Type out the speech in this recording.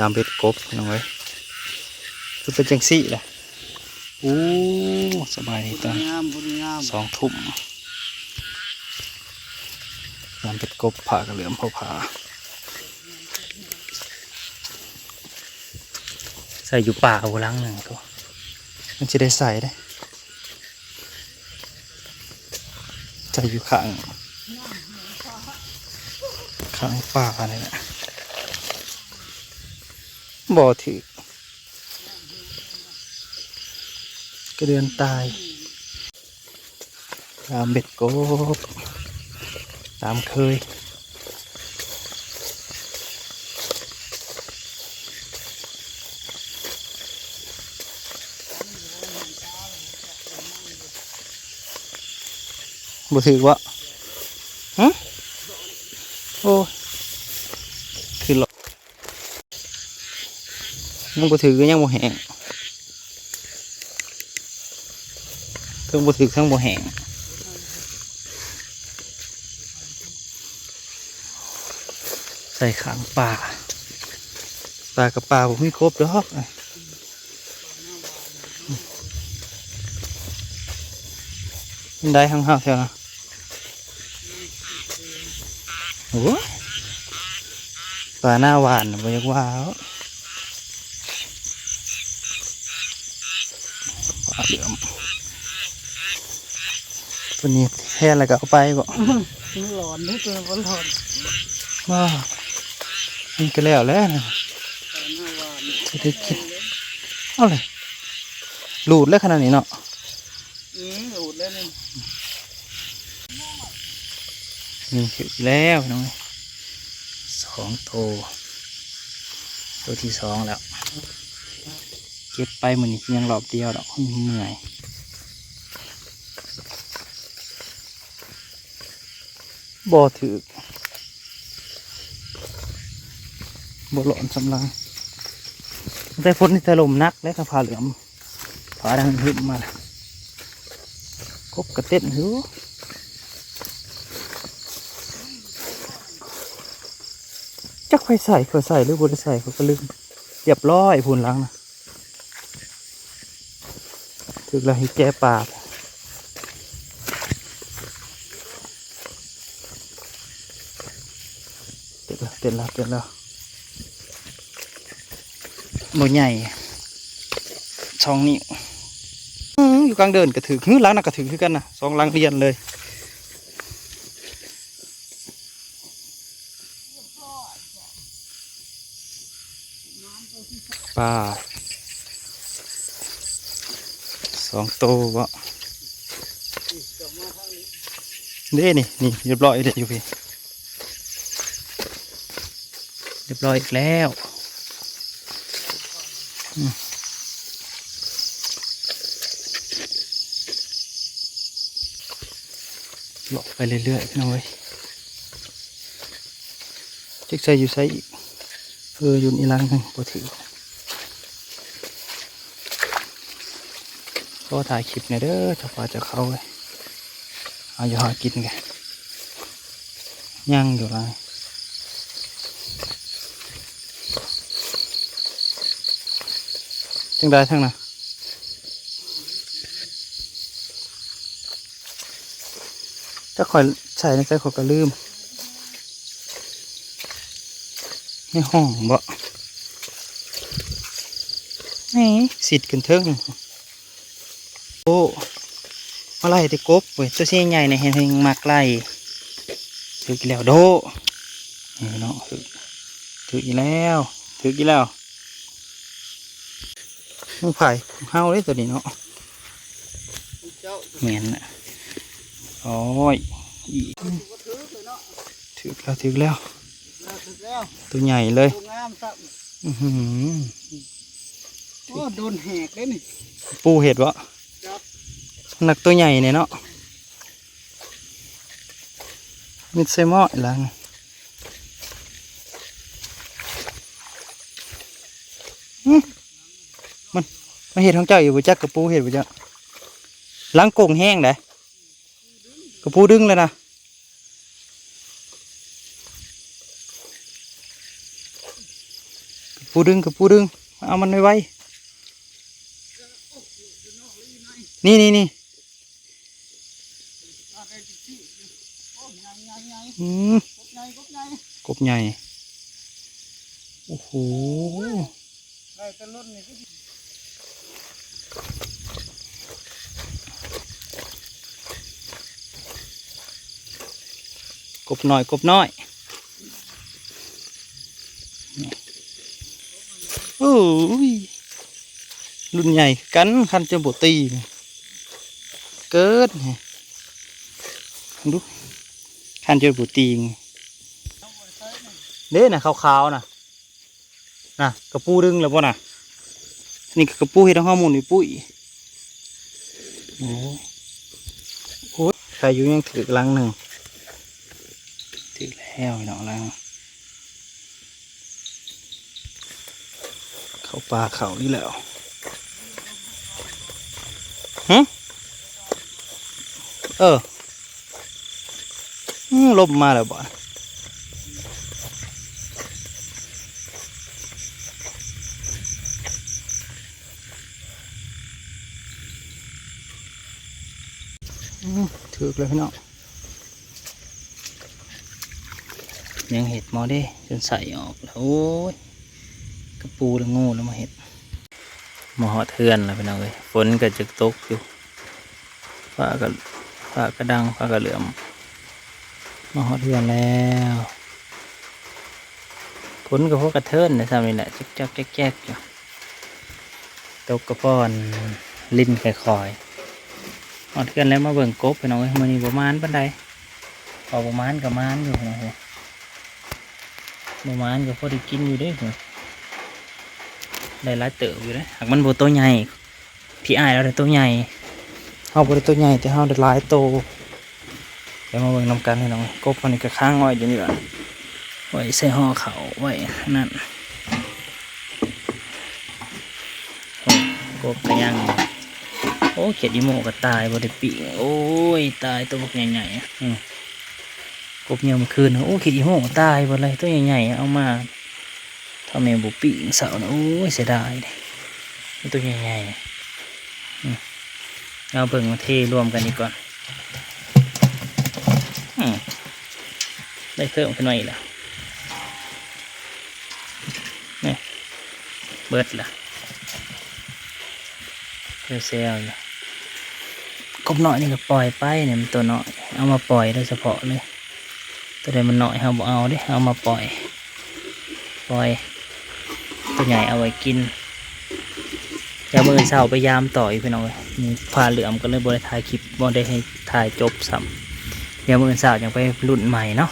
ยามเบ็ดกบน้องเว้ยคือเป็นจังซี่แหละโอ้สบายดีตอนงามบุญงามสองทุ่มยามเบ็ดกบผ่ากระเหลือมเผาผาใส่อยู่ป่าเอาลังหนึ่งตัวมันจะได้ใส่ได้ใส่อยู่ข้างข้างป่าเนี่ยนะบ่ถือกระ เดือนตายตามเบ็ดกบตามเคย บ่ถือวะฮะโอ้ยคือหลอก ยังบ่ถือยังบ่แห้งเพิ่งบ่ถือทั้งบ่แห้งใส่ขางป่าปลากับปลาผมมีครบดอกมันได้ห้างๆเท่านะโอ้ยปลาหน้าหวานบ่อยากว่า เอาปลาเหลือมตัวนี้แค่อะไรก็เอาไปบ่หลอนนี่ตัวบนหลอนว้ามันก็แล้วแล้วนะหน้าหวานจะได้กินเอาเลยหลูดแล้วขนาดนี้เนาะอืมอูดแล้วนี่นี่คือแล้วน้องสองตัวตัวที่สองแล้ว เก็บไปมันนี้ยังรอบเดียวดอกเมื่อยบ่ถือบ่หลอนสำลังแต่ฝนนี่แต่ลมนักและก็พาเหลือมพาดังหึมมาแล้วกบกระเต้นหิวจักไฟใส่เขาใส่หรือบริใส่เขาก็ลืมเรียบร้อยพูนลังนะ ถึกแล้วให้แก้ปากเต็ดแล้วเต็ดแล้วเต็ดแล้วโมใหญ่ช่องนิ้อยู่กลางเดินกระถือหื้อล้างนะกระถือคือกันนะสองหลังเรียนเลยปลา สองตัววะเด้นี่นี่เรียบร้อยเด็ดอยู่พี่เรียบร้อยอีกแล้วหลอกไปเรื่อยๆพี่น้องเว้ยเจ๊กใส่อยู่ใส่อีกเอออยู่นี่ลังหนึงพอถือ ก็ถ่ายคลิปเนี่ยเด้อจะพาจะเข้าเลยเอาอยู่หากินกันย่างอยู่ไรจังได้ทั้งน่ะจะคอยใส่ในใจขอยก็ลืมในห้องบ่นี่สิทธิ์กันเทิง โอ้มาไล่แตะกบเว้ยตัวเสียใหญ่ในยเห็นเห็นมากไล่ถือกี่แล้วโดนี่เนาะถือถือกี่แล้วถือกี่แล้วมึงไผ่เฮาเลยตัวนี้เนาะเจ้าเหม็นอะโอ้ยอีก็ถือเลยเนาะถือแล้วถือแล้วแล้วถึงแล้ว ตัวใหญ่เลยตัวงามสักอือหือโอ้โดนแหกเลยนี่ปูเห็ดวะครับ หนักตัวใหญ่เนี่ยเนาะมิดเซมออีหลังอื้อมันเห็ดของเจ้าอยู่บ่จักกระปูเห็ดบ่จักหลังโก่งแห้งได้กระปูดึงเลยนะกระปูดึงกับปูดึงเอามันไว้ไว้นี่นี่นี่ อืมกบใหญ่กบใหญ่กบใหญ่ โอ้โหได้แต่รุ่นนี่ก็กบน้อยกบน้อยโอ้ยรุ่นใหญ่กันคันจะบตีนี่เกิดนี่ ดูคันจะบตีไงเด้น่ะขาวๆน่ะน่ะกระปูดึงแล้วป่ะน่ะนี่ก็กระปูเห็ดห้อมูลนี่ปุ้ยโอ้ยโอ้ยใครอยู่ยังถือกลังหนึ่งถึงแล้วพี่น้องแล้วเข้าป่าเขานี่แล้วฮะเออ อืมลบมาแล้วบ่อืมถึกเลยพี่น้องยังเห็ดมอเด้จนใส่ออกแล้วโอ้ยกระปูแล้วง่แล้วมาเห็ดมอหอเทือนแล้วพี่น้องเลยฝนก็จะตกอยู่ฟ้าก็ฟ้าก็ดังฟ้าก็เหลื่อม มอหอเทือนแล้วฝนก็พวกกระเทินนะทำนี่แหละจักจักแจ๊กแจ๊กอยู่ตกกระป้อนลิ้นค่อยๆหอเทือนแล้วมาเบิ่งกบพี่น้องเอ้ยมันนี่ประมาณปันใดพอประมาณกับมานอยู่พี่น้องเอ้ยประมาณก็พอได้กินอยู่เด้อได้หลายเติบอยู่เด้หากมันบ่ตัวใหญ่พี่อายเราได้ตัวใหญ่เฮาบ่ได้ตัวใหญ่แต่เฮาได้หลายโต เดี๋ยวมาเบิ่งนำกันให้น้องกบมันนี่ก็ค้างไว้อยู่นี่ล่ะไว้ใส่ห่อเขาไว้นั่นกบก็ยังโอ้เขียดอีโมก็ตายบ่ได้ปีโอ้ยตายตัวบักใหญ่ๆอืมกบเนี่ยมันคืนโอ้ขีดอีโหงตายหมดเลยตัวใหญ่ๆเอามาทำเมบุปีเสานะโอ้ยเสียดายเลยตัวใหญ่ๆเอาเบิ่งมาเทรวมกันดีก่อนอืม ได้เพิ่มขึ้นมาอีกล้วนี่เบิดละเพื่อเซลอยู่กบน้อยนี่ก็ปล่อยไปเนี่ยมันตัวหน้อย เอามาปล่อยโดยเฉพาะเลย ตัวใดมันหน่อยเราบ่เอาด้เอามาปล่อย ปล่อย ตัวใหญ่เอาไว้กินยาเมื่อเช้าไปยามต่อยพี่น้องเอ้ยมีพาเหลือมก็เลยบริถ่ายคลิปบได้ให้ถ่ายจบซ้ำเดี๋ยวมื่อเช้ายังไปรุ่นใหม่เนาะ